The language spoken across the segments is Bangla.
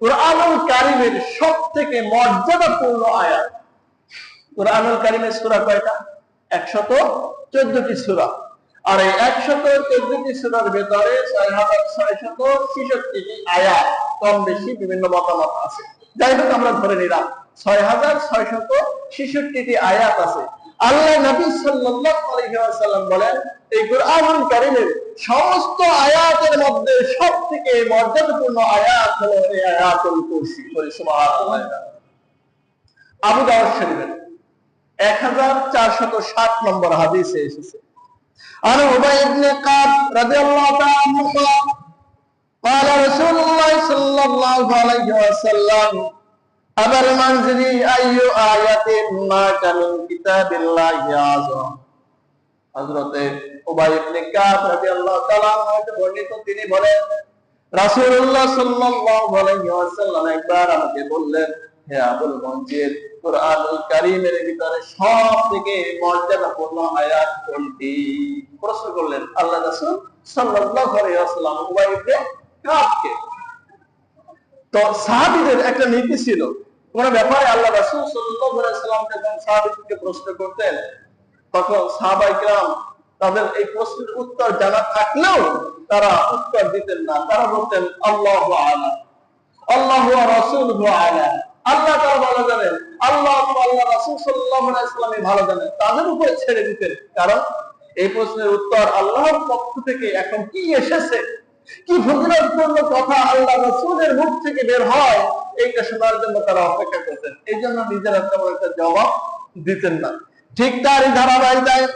কোরআনুল কারিমের সব থেকে মর্যাদাপূর্ণ আয়াত। কোরআনুল কারিমের সূরা কয়টা? একশত চোদ্দটি সূরা। আর এই একশত চোদ্দটি সূরার ভেতরে ছয় হাজার ছয়শত ছিষট্টিটি আয়াত কম বেশি বিভিন্ন মতামত আছে। যাই হোক, আমরা ধরে নিলাম ছয় হাজার ছয়শত ছিষট্টিটি আয়াত আছে। আল্লাহ নবী সাল্লাল্লাহু আলাইহি ওয়াসাল্লাম বলেন এই কোরআনুল কারীমের সমস্ত আয়াতের মধ্যে সবথেকে মর্যাদাপূর্ণ আয়াত হলো এই আয়াতুল কুরসি বলি সুবহানাল্লাহ আবু দাউদ শরীফের 1407 নম্বর হাদিসে এসেছে আর উবাই ইবনে কাব রাদিয়াল্লাহু তাআলা আনহু قال قال رسول الله صلى الله عليه وسلم আবার মানজরি, আইয়ু আয়াতিন মা কিতাবিল্লাহি আযম। হযরতে উবাই ইবনে কাব রাদিয়াল্লাহু তাআলা বর্ণিত, তিনি বলেন, রাসূলুল্লাহ সাল্লাল্লাহু আলাইহি ওয়াসাল্লাম একবার আমাকে বললেন, হে আবুল কোরআনুল কারীমের ভিতরে সব থেকে মর্যাদাপূর্ণ আয়াত কোনটি প্রশ্ন করলেন আল্লাহ রাসূল সাল্লাল্লাহু আলাইহি ওয়াসাল্লাম উবাই ইবনে কাবকে। তো সাহাবীদের একটা নীতি ছিল কোন ব্যাপারে আল্লাহ রাসুল সাল্লাম যখন সাহাবিকে প্রশ্ন করতেন, তখন সাহাবাইকরাম তাদের এই প্রশ্নের উত্তর জানা থাকলেও তারা উত্তর দিতেন না। তারা বলতেন, আল্লাহ আলা আলা। আল্লাহ ভালো জানেন। আল্লাহ আল্লাহ ভালো জানেন। তাদের উপরে ছেড়ে দিতেন। কারণ এই প্রশ্নের উত্তর আল্লাহর পক্ষ থেকে এখন কি এসেছে? কি ভুগনার জন্য কথা আল্লাহ রাসুলের মুখ থেকে বের হয়? এইটা শোনার জন্য তারা অপেক্ষা করতেন। এই জন্য নিজেরা তেমন একটা জবাব দিতেন না। ঠিক তার ধারাবাহিক ধারাবাহিকতায়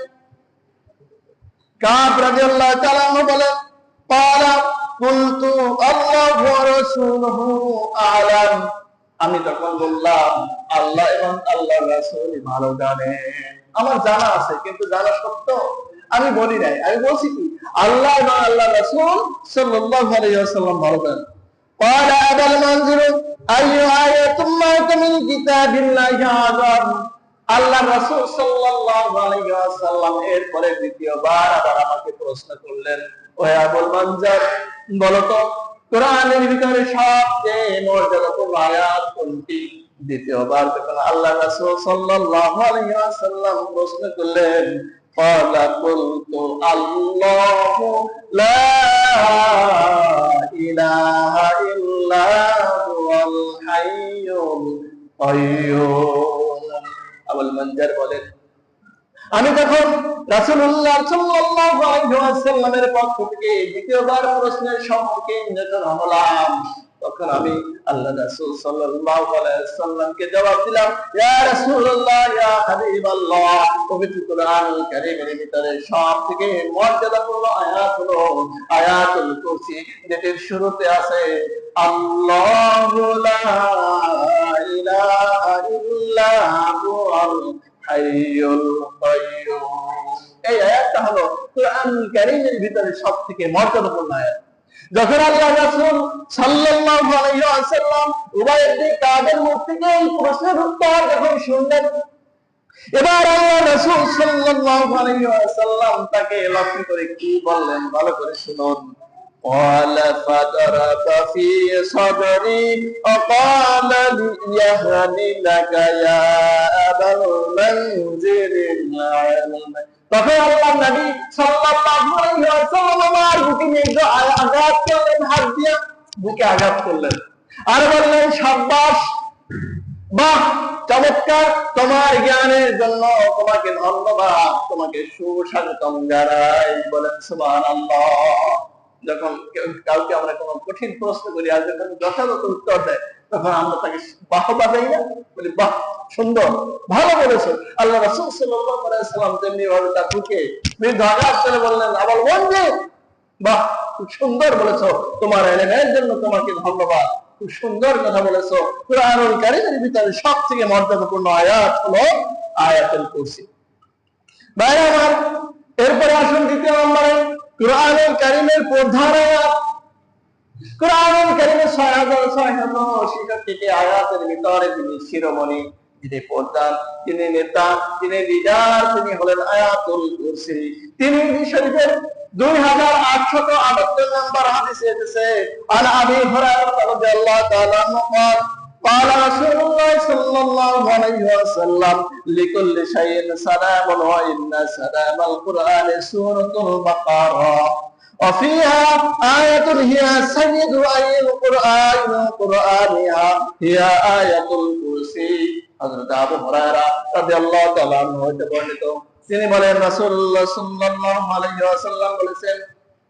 কাব রাদিয়াল্লাহু তাআলা পালা কুলতু আল্লাহু ওয়া রাসূলুহু আলাম। আমি তখন বললাম, আল্লাহ এবং আল্লাহ রাসূল ভালো জানে। আমার জানা আছে, কিন্তু জানা সত্য আমি বলি নাই। আমি বলছি কি? আল্লাহ এবং আল্লাহ রাসূল সাল্লাল্লাহু আলাইহি ওয়াসাল্লাম ভালো জানে قال أبا المنذر أي آية معك من كتاب الله أعظم আল্লাহ রাসূল সাল্লাল্লাহু আলাইহি ওয়াসাল্লাম এরপরে দ্বিতীয়বার আবার আমাকে প্রশ্ন করলেন ওহে আবুল মানজার বলো তো কোরআনের ভিতরে সবচেয়ে মর্যাদাপূর্ণ আয়াত কোনটি দ্বিতীয়বার যখন আল্লাহ রাসূল সাল্লাল্লাহু আলাইহি ওয়াসাল্লাম প্রশ্ন করলেন قال قلت الله لا إله إلا هو الحي القيوم আবুল মঞ্জার বলেন আমি তখন রাসূলুল্লাহ সাল্লাল্লাহু আলাইহি ওয়াসাল্লামের পক্ষ থেকে দ্বিতীয়বার প্রশ্নের সম্মুখীন যখন হলাম তখন আমি আল্লাহ রাসূল সাল্লাল্লাহু আলাইহি ওয়াসাল্লামকে জবাব দিলাম, ইয়া রাসূলুল্লাহ, ইয়া হাবিবাল্লাহ, পবিত্র কারীমের ভিতরে সবথেকে মর্যাদাপূর্ণ আয়াত হলো আয়াতুল কুরসি যেটির শুরুতে আছে, আল্লাহু লা ইলাহা হাইয়ুল এই আয়াতটা হলো কোরআনুল কারীমের ভিতরে সবথেকে মর্যাদাপূর্ণ আয়াত। যখন আল্লাহ রাসূল সাল্লাল্লাহু আলাইহি ওয়াসাল্লাম উবাই ইবনে কাবের মুখ থেকে এই প্রশ্নের উত্তর যখন শুনলেন এবার আল্লাহ রাসূল সাল্লাল্লাহু আলাইহি ওয়াসাল্লাম তাকে লক্ষ্য করে কি বললেন ভালো করে শুনুন قال فضرب في صدري وقال لي يهني لك يا أبا المنذر العلم তখন আল্লাহ নবী সাল্লাল্লাহু আলাইহি ওয়াসাল্লাম আমার বুকে নিয়ে আঘাত করলেন হাত দিয়ে বুকে আঘাত করলেন? আর বললেন, সাব্বাস, বাহ, চমৎকার, তোমার জ্ঞানের জন্য তোমাকে ধন্যবাদ, তোমাকে সুস্বাগতম জানাই। বলেন যখন কাউকে আমরা কোনো কঠিন প্রশ্ন করি, আর যখন যথাযথ উত্তর দেয়, তখন আমরা তাকে বাহবা দেই না। বলি, বাহ, সুন্দর, ভালো বলেছ। আল্লাহ রাসূল সাল্লাম তেমনি ভাবে তার বুকে বললেন আবার বাহ, খুব সুন্দর বলেছ। তোমার এলেমের জন্য তোমাকে ধন্যবাদ। খুব সুন্দর কথা বলেছ। কোরআনুল ভিতরে সবথেকে মর্যাদাপূর্ণ আয়াত হলো আয়াতুল কুরসি। ভাই আমার, এরপরে আসুন দ্বিতীয় নম্বরে। কারীমের প্রধান আয়াত। কোরআনুল কারীমের ছয় হাজার ছয় হাজার ছেষট্টিটি আয়াতের ভিতরে তিনি শিরোমণি। তিনি প্রধান তিনি নেতা তিনি লিডার তিনি হলেন আয়াতুল কুরসি তিনি শরীফের দুই হাজার আটশত আটাত্তর নম্বর হাদিসে এসেছে আর আবি হুরায়রা রাদিয়াল্লাহু তাআলা আনহু قال قال رسول الله صلى الله عليه وسلم لكل شيء سلام وإن سلام القرآن سورة البقرة وفيها آية هي سيد أي القرآن قرآنها هي آية الكرسي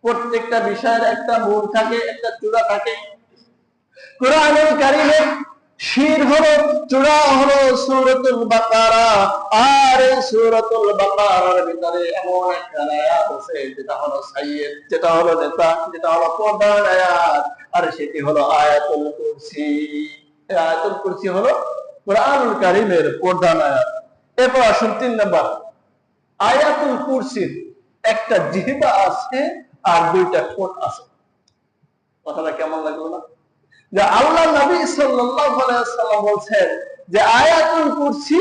প্রত্যেকটা বিষয়ের একটা মূল থাকে, একটা চূড়া থাকে। শির হলো, চূড়া হলো বাকারা, আর এই বাকারার ভিতরে এমন একটা আয়াত আছে, যেটা হলো সাইয়্যিদ, যেটা হলো নেতা, যেটা হলো প্রধান আয়াত, আর সেটি হলো আয়াতুল কুরসি। আয়াতুল কুরসি হলো কোরআনুল কারিমের এরপর আসুন তিন নাম্বার আয়াতুল কুরসির একটা জিহিবা আছে আর দুইটা কোন আছে কথাটা কেমন লাগল না যে আল্লাহ নবী সাল্লাল্লাহু আলাইহি সাল্লাম বলছেন যে আয়াতুল কুরসি